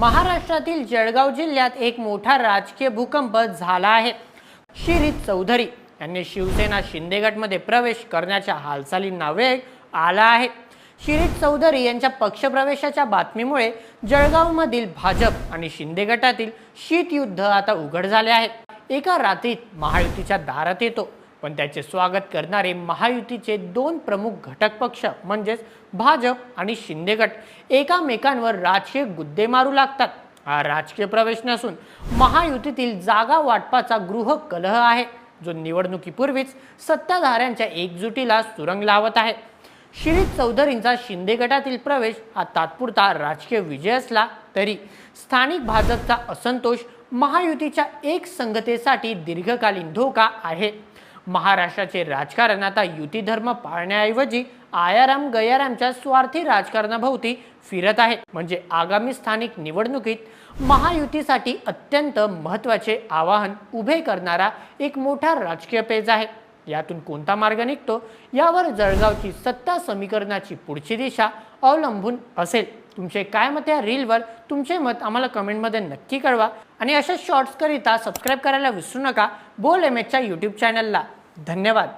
महाराष्ट्रातील जळगाव जिल्ह्यात एक मोठा राजकीय भूकंप झाला आहे. शिरीत चौधरी यांनी शिवसेना शिंदे गटमध्ये प्रवेश करण्याच्या हालचालींना वेग आला आहे. शिरीष चौधरी यांच्या पक्षप्रवेशाच्या बातमीमुळे जळगावमधील भाजप आणि शिंदे गटातील शीतयुद्ध आता उघड झाले आहे. एका रात्रीत महायुतीच्या दारात येतो. पण त्याचे स्वागत करणारे महायुतीचे दोन प्रमुख घटक पक्ष म्हणजेच भाजप आणि शिंदे गट. एकामेकांवर राजकीय गुद्दे मारू लागतात. हा राजकीय प्रवेश नसून महायुतीतील जागा वाटपाचा गृह कलह आहे जो निवडणुकीपूर्वीच सत्ताधाऱ्यांच्या एकजुटीला सुरंग लावत आहे. शिरीष चौधरींचा शिंदे गटातील प्रवेश हा तात्पुरता राजकीय विजय असला तरी स्थानिक भाजपचा असंतोष महायुतीच्या एक संगतेसाठी दीर्घकालीन धोका आहे. महाराष्ट्राचे राजकारण आता युती धर्म पाळण्याऐवजी आयाराम गयारामच्या स्वार्थी राजकारणाभोवती फिरत आहे. म्हणजे आगामी स्थानिक निवडणुकीत महायुतीसाठी अत्यंत महत्त्वाचे आवाहन उभे करणारा एक मोठा राजकीय पेज आहे. यातून कोणता मार्ग निघतो? यावर जळगावची सत्ता समीकरणाची पुढची दिशा अवलंबून असेल. तुमचे काय मत या रीलवर? तुमचे मत आम्हाला कमेंटमध्ये नक्की कळवा. आणि अशा शॉर्ट्सकरिता सबस्क्राईब करायला विसरू नका. बोल एम एचच्या यूट्यूब चॅनलला धन्यवाद.